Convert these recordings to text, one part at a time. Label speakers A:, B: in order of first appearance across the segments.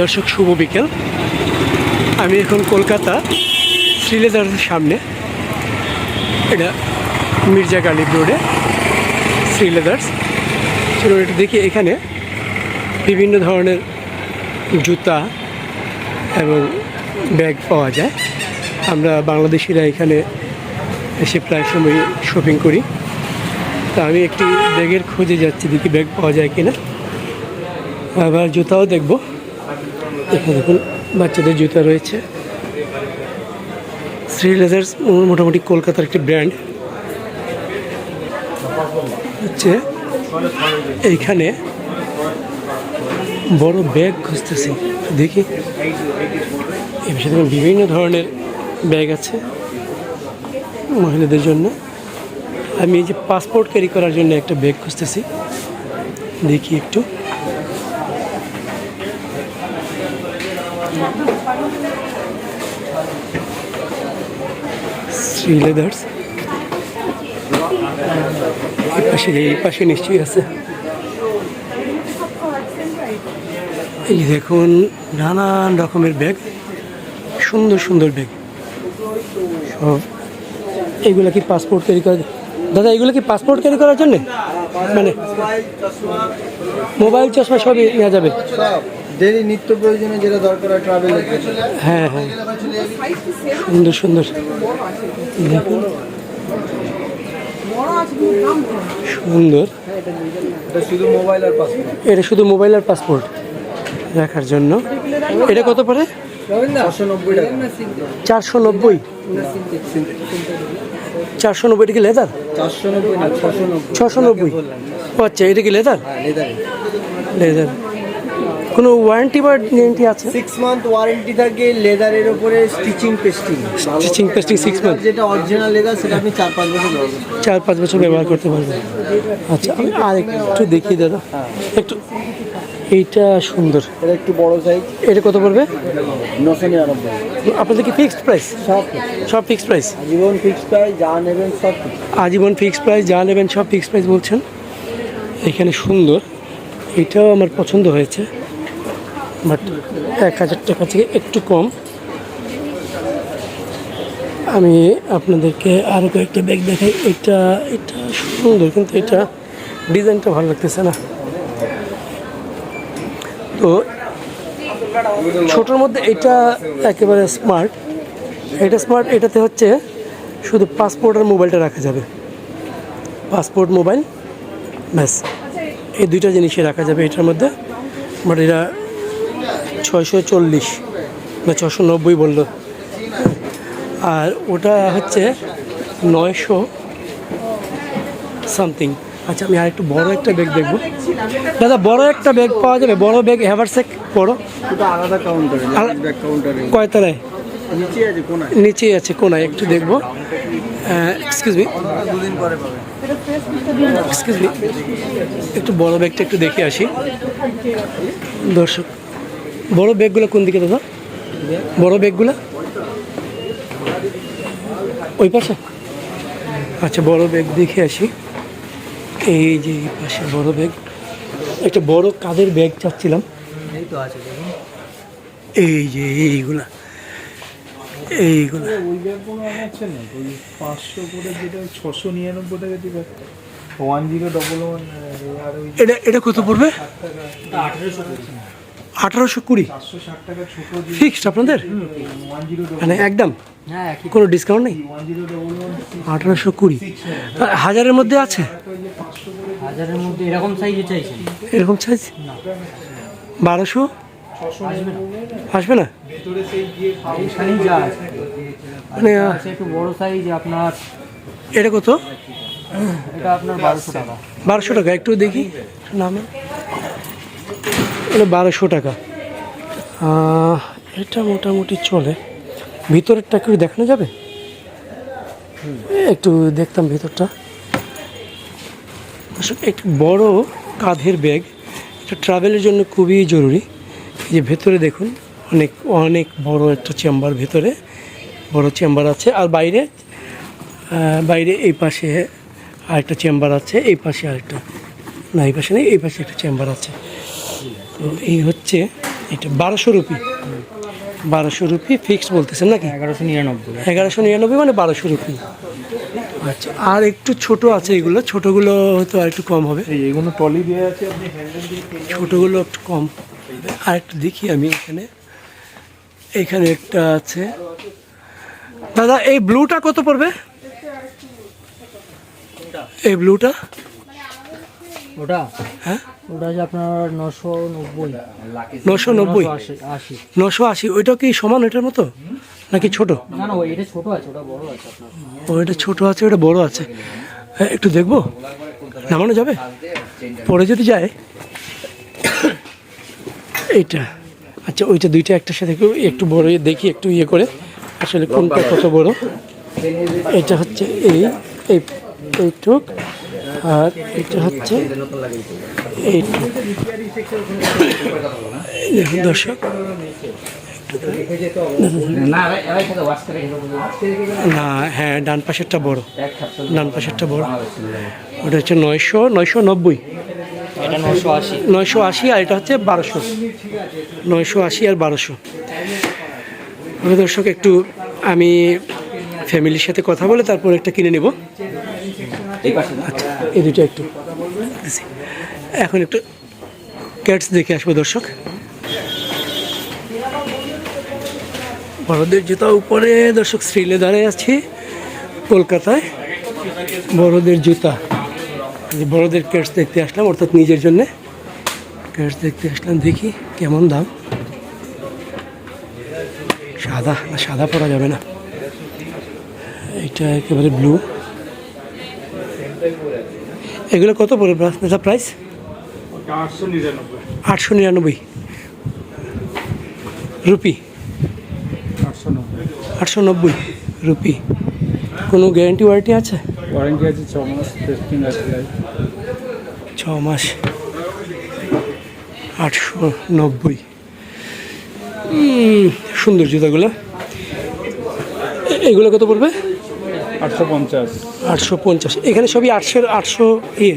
A: দর্শক, শুভ বিকেল। আমি এখন কলকাতা শ্রীলেদারের সামনে। এটা মির্জা গালিব রোডে, শ্রীলেদার্স। চলো একটু দেখি এখানে বিভিন্ন ধরনের জুতা এবং ব্যাগ পাওয়া যায়। আমরা বাংলাদেশিরা এখানে এসে প্রায় সময় শপিং করি। তা আমি একটি ব্যাগের খোঁজে যাচ্ছি, দেখি ব্যাগ পাওয়া যায় কিনা। আবার জুতাও দেখব। এখানে দেখুন, বাচ্চাদের জুতা রয়েছে। শ্রী লেজার্স মোটামুটি কলকাতার একটি ব্র্যান্ড হচ্ছে এইখানে বড় ব্যাগ খুঁজতেছি। দেখি। এই বিষয়ে দেখুন, বিভিন্ন ধরনের ব্যাগ আছে মহিলাদের জন্য। আমি এই যে পাসপোর্ট ক্যারি করার জন্য একটা ব্যাগ খুঁজতেছি। দেখি একটু। শ্রী লেদার্স পাশে, এই পাশে নিশ্চয়ই আছে। এই দেখুন, নানান রকমের ব্যাগ, সুন্দর সুন্দর ব্যাগ। সব এইগুলো কি পাসপোর্ট ক্যারি করা দাদা, এগুলো কি পাসপোর্ট ক্যারি করার জন্যে? মানে মোবাইল চশমা সবই নেওয়া যাবে।
B: ডেলি নিত্য প্রয়োজনে যেটা দরকার হয় ট্রাভেলের জন্য।
A: হ্যাঁ হ্যাঁ। সুন্দর সুন্দর। সুন্দর।
B: এটা শুধু মোবাইল আর পাসপোর্ট
A: রাখার জন্য। এটা কত পড়ে?
B: নব্বই
A: চারশো নব্বই? চারশো নব্বই এটা কি লেদার
B: নব্বই ছশো নব্বই।
A: ও আচ্ছা এটা কি লেদার
B: হ্যাঁ লেদার
A: কোনো ওয়ারেন্টি বা গ্যারেন্টি আছে?
B: সিক্স মান্থ ওয়ারেন্টি থাকে লেদারের উপরে stitching pasting
A: stitching pasting six month
B: যেটা অরিজিনাল লেদার সেটা আপনি চার পাঁচ বছর
A: চার পাঁচ বছর ব্যবহার করতে পারবেন। আচ্ছা আমি আর একটু দেখি দাদা একটু এইটা সুন্দর।
B: এটা একটু বড় সাইজ
A: এটা কত পড়বে?
B: নশো নিরানব্বই।
A: আপনাদের কি ফিক্সড প্রাইস
B: সব
A: সব ফিক্সড প্রাইস
B: জীবন ফিক্স প্রাইস যা নেবেন সব।
A: আজীবন ফিক্সড প্রাইস যা নেবেন সব ফিক্সড প্রাইস বলছেন। এখানে সুন্দর। এটাও আমার পছন্দ হয়েছে। বাট এক হাজার টাকা থেকে একটু কম। আমি আপনাদেরকে আরও কয়েকটা ব্যাগ দেখাই। এটা এটা সুন্দর, কিন্তু এটা ডিজাইনটা ভালো লাগতেছে না। তো ছোটোর মধ্যে এটা একেবারে স্মার্ট এটা স্মার্ট এটাতে হচ্ছে শুধু পাসপোর্ট আর মোবাইলটা রাখা যাবে। পাসপোর্ট মোবাইল ব্যাস। এই দুইটা জিনিসই রাখা যাবে এটার মধ্যে। বাট এটা ছয়শো চল্লিশ না ছশো নব্বই বলল। আর ওটা হচ্ছে নয়শো সামথিং। আচ্ছা আমি আর একটু বড় একটা ব্যাগ দেখব। দাদা বড় একটা ব্যাগ পাওয়া যাবে। বড় ব্যাগ হ্যাভারসেক বড়
B: ওটা আলাদা কাউন্টারে
A: কয়তলায়?
B: নিচে আছে কোনায়?
A: নিচেই আছে কোনায়? একটু দেখব। এক্সকিউজ মি এক্সকিউজ মি একটু বড় ব্যাগটা একটু দেখে আসি। দর্শক বড় ব্যাগগুলো কোন দিকে দাদা? বড় ব্যাগগুলো? ওই পাশে? আচ্ছা বড় ব্যাগ দেখে আসি। এই যে এই পাশে বড় ব্যাগ। একটা বড় কাদের ব্যাগ চাচ্ছিলাম।
B: এই তো আছে দেখুন
A: এই যে এইগুলা। এইগুলা।
C: ওই ব্যাগগুলো আছে না ওই পাঁচশো করে যেটা ছশো নিরানব্বই টাকা দিবে ওয়ান জিরো ডবল ওয়ান আর
A: এটা এটা কত পড়বে?
C: আঠেরোশো
A: আঠারোশো কুড়ি। ফিক্সড আপনাদের? মানে একদম? কোনো ডিসকাউন্ট নেই? আঠারোশো কুড়ি। হাজারের মধ্যে আছে?
B: হাজারের মধ্যে এরকম সাইজে চাইছেন?
A: এরকম সাইজ বারোশো? আসবে না। মানে
B: একটু বড় সাইজ আপনার
A: এটা কত?
B: এটা আপনার বারোশো টাকা।
A: বারোশো টাকা একটু দেখি। নাম। এটা বারোশো টাকা। এটা মোটামুটি চলে। ভিতরেরটা একটু দেখানো যাবে? একটু দেখতাম ভিতরটা। আসলে একটু বড় কাঁধের ব্যাগ। এটা ট্রাভেলের জন্য খুবই জরুরি। যে ভেতরে দেখুন, অনেক অনেক বড় একটা চেম্বার ভেতরে। বড় চেম্বার আছে। আর বাইরে বাইরে এই পাশে আরেকটা চেম্বার আছে। এই পাশে আরেকটা। না, এই পাশে নেই, এই পাশে একটা চেম্বার আছে। তো এই হচ্ছে এটা বারোশো রুপি। বারোশো রুপি ফিক্স বলতেছেন নাকি?
B: এগারোশো নিরানব্বই।
A: এগারোশো নিরানব্বই মানে বারোশো রুপি। আচ্ছা আর একটু ছোট আছে এগুলো ছোটোগুলো হয়তো আর একটু কম হবে।
C: এগুলো টলি দেওয়া আছে আপনি হ্যান্ডেল দিয়ে কিনলে
A: ছোটোগুলো একটু কম আর একটু দেখি আমি এখানে। এখানে একটা আছে। দাদা এই ব্লুটা কত পড়বে? এই ব্লুটা
B: ওটা?
A: হ্যাঁ?
B: ওটা যে আপনার নশো নব্বই।
A: নশো নব্বই?
B: আশি
A: নশো আশি? ওইটা কি সমান ওইটার মতো? নাকি ছোট?
B: না না এটা ছোট আছে ওটা বড় আছে আপনার।
A: ওইটা ছোট আছে ওটা বড় আছে। হ্যাঁ, একটু দেখব। নামানো যাবে? পরে যদি যায়। এইটা। আচ্ছা ওইটা দুইটা একটার সাথে একটু- বড় দেখি একটু ইয়ে করে। আসলে কোনটা কত বড়? এটা হচ্ছে এই এই এইটুক। আর এটা হচ্ছে দেখুন দর্শক। না হ্যাঁ ডান পাশেরটা বড়। ডান পাশেরটা বড়। ওটা হচ্ছে নয়শো নয়শো নব্বই।
B: এটা নশো আশি।
A: নয়শো আশি আর এটা হচ্ছে বারোশো। নয়শো আশি আর বারোশো। দর্শক একটু আমি ফ্যামিলির সাথে কথা বলে তারপর একটা কিনে নেব। আচ্ছা। এই দুটো একটু। এখন একটু ক্যাটস দেখে আসব দর্শক। বড়দের জুতা উপরে, দর্শক শ্রীলেদারে আছি কলকাতায়। বড়দের জুতা। বড়দের ক্যাটস দেখতে আসলাম, অর্থাৎ নিজের জন্যে। ক্যাটস দেখতে আসলাম, দেখি কেমন দাম। সাদা সাদা পরা যাবে না। এটা একেবারে ব্লু এগুলো কত পড়ে দাদা প্রাইস?
C: আটশো নিরানব্বই।
A: আটশো নিরানব্বই রুপি?
C: আটশো নব্বই
A: রুপি। কোনো গ্যারান্টি ওয়ারেন্টি আছে?
C: ওয়ারেন্টি আছে ছ মাস
A: ছ মাস। আটশো নব্বই। সুন্দর জুতাগুলো। এগুলো কত পড়বে?
C: আটশো পঞ্চাশ।
A: আটশো পঞ্চাশ। এখানে সবই আটশো আটশো ইয়ে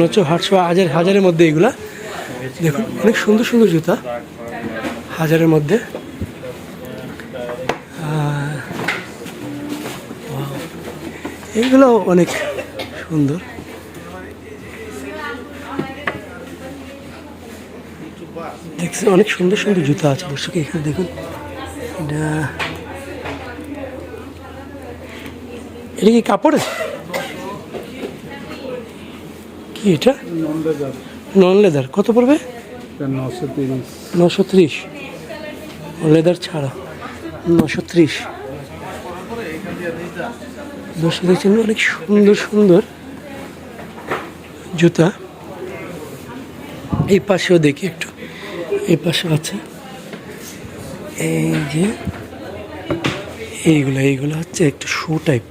C: নশো
A: আটশো, হাজার, হাজারের মধ্যে এগুলা। দেখুন, অনেক সুন্দর সুন্দর জুতা। হাজারের মধ্যে। এইগুলো অনেক সুন্দর। দেখছি অনেক সুন্দর সুন্দর জুতা আছে। দর্শক, এখানে দেখুন। এটা এটা কি কাপড়ের? কি এটা?
C: Non leather.
A: কত পড়বে?
C: নশো তিরিশ।
A: নশো লেদার ছাড়া। নশো ত্রিশ। দর্শক দেখছেন অনেক সুন্দর সুন্দর জুতা। এই পাশেও দেখি একটু। এই পাশে আছে। এই যে, এইগুলো এইগুলো হচ্ছে একটু শু টাইপ।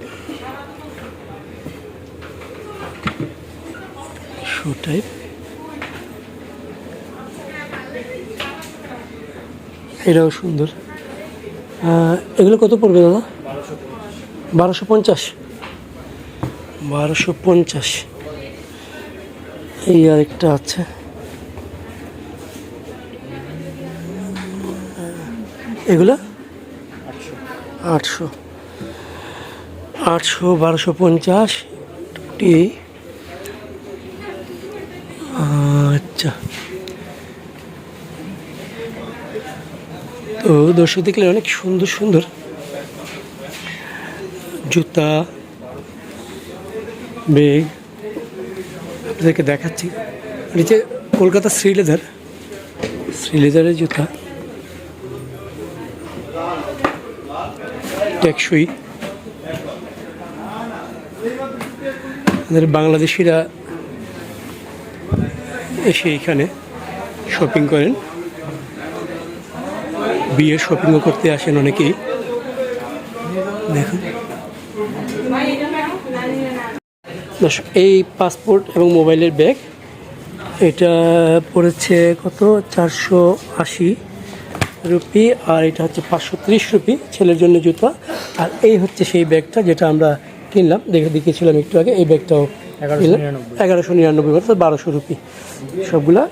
A: শু টাইপ এটাও সুন্দর। এগুলো কত পড়বে দাদা? বারোশো পঞ্চাশ। বারোশো পঞ্চাশ। এই আরেকটা আছে। এগুলো? আটশো। আটশো, বারোশো পঞ্চাশ, এই আচ্ছা তো দর্শক দেখলে অনেক সুন্দর সুন্দর জুতা বেগ আপনাদেরকে দেখাচ্ছি। নিচে কলকাতা শ্রীলেদার শ্রীলেদারের জুতা। টেকসই। আমাদের বাংলাদেশিরা এসে এখানে শপিং করেন। বিয়ের শপিংও করতে আসেন অনেকেই। দেখুন। দর্শক, এই পাসপোর্ট এবং মোবাইলের ব্যাগ এটা পড়েছে কত? চারশো আশি রুপি আর এটা হচ্ছে পাঁচশো ত্রিশ রুপি ছেলের জন্য জুতা। আর এই হচ্ছে সেই ব্যাগটা যেটা আমরা কিনলাম। দেখে দেখিয়েছিলাম একটু আগে এই ব্যাগটাও
B: এগারোশো নিরানব্বই।
A: এগারোশো নিরানব্বই অর্থাৎ বারোশো রুপি। সবগুলা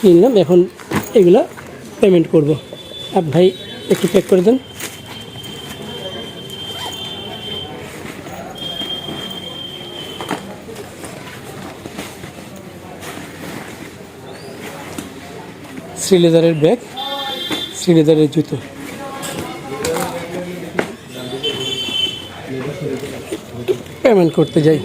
A: কিনলাম। এখন এগুলো পেমেন্ট করব। আপ ভাই একটু প্যাক করে দেন। শ্রীলেদারের ব্যাগ শ্রীলেদারের জুতো। পেমেন্ট করতে যাই।